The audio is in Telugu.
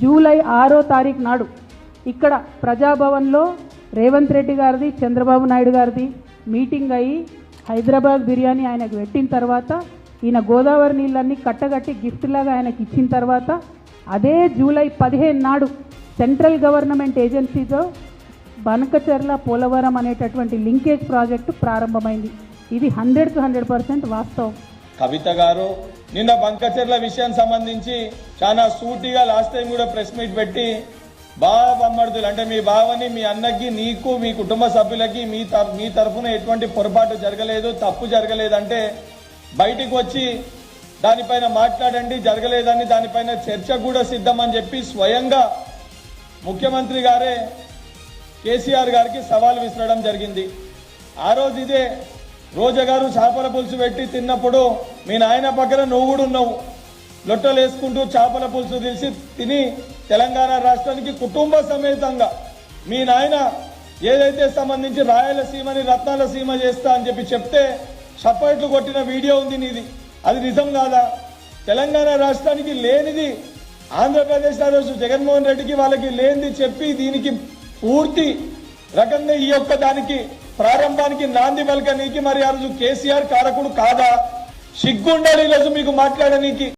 జూలై ఆరో తారీఖు నాడు ఇక్కడ ప్రజాభవన్లో రేవంత్ రెడ్డి గారిది చంద్రబాబు నాయుడు గారిది మీటింగ్ అయ్యి హైదరాబాద్ బిర్యానీ ఆయనకు పెట్టిన తర్వాత ఈయన గోదావరి నీళ్ళన్నీ కట్టగట్టి గిఫ్ట్ లాగా ఆయనకి ఇచ్చిన తర్వాత అదే జూలై పదిహేను నాడు సెంట్రల్ గవర్నమెంట్ ఏజెన్సీతో బనకచెర్ల పోలవరం అనేటటువంటి లింకేజ్ ప్రాజెక్టు ప్రారంభమైంది. ఇది హండ్రెడ్ టు హండ్రెడ్ పర్సెంట్ వాస్తవం. కవిత గారు నిన్న బంకచెర్ల విషయం సంబంధించి చాలా సూటిగా లాస్ట్ టైం కూడా ప్రెస్ మీట్ పెట్టి బావ బొమ్మడుతులు అంటే మీ బావని మీ అన్నకి నీకు మీ కుటుంబ సభ్యులకి మీ మీ తరఫున ఎటువంటి పొరపాటు జరగలేదు తప్పు జరగలేదంటే బయటికి వచ్చి దానిపైన మాట్లాడండి జరగలేదని దానిపైన చర్చ కూడా సిద్ధమని చెప్పి స్వయంగా ముఖ్యమంత్రి గారే కేసీఆర్ గారికి సవాల్ విసరడం జరిగింది. ఆ రోజు ఇదే రోజా గారు చేపల పులుసు పెట్టి తిన్నప్పుడు మీ నాయన పక్కన నువ్వు కూడా ఉన్నావు. లొట్టలు వేసుకుంటూ చేపల పులుసు తెలిసి తిని తెలంగాణ రాష్ట్రానికి కుటుంబ సమేతంగా మీ నాయన ఏదైతే సంబంధించి రాయలసీమని రత్నాల సీమ చేస్తా అని చెప్పి చెప్తే చప్పట్లు కొట్టిన వీడియో ఉంది నీది. అది నిజం కాదా? తెలంగాణ రాష్ట్రానికి లేనిది ఆంధ్రప్రదేశ్ ఆ రోజు జగన్మోహన్ రెడ్డికి వాళ్ళకి లేనిది చెప్పి దీనికి పూర్తి రకంగా ఈ యొక్క దానికి ప్రారంభానికి నాంది పలకనీకి మరి ఆ రోజు కేసీఆర్ కారకుడు కాదా? సిగ్గుండాలి ఈరోజు మీకు మాట్లాడనీకి.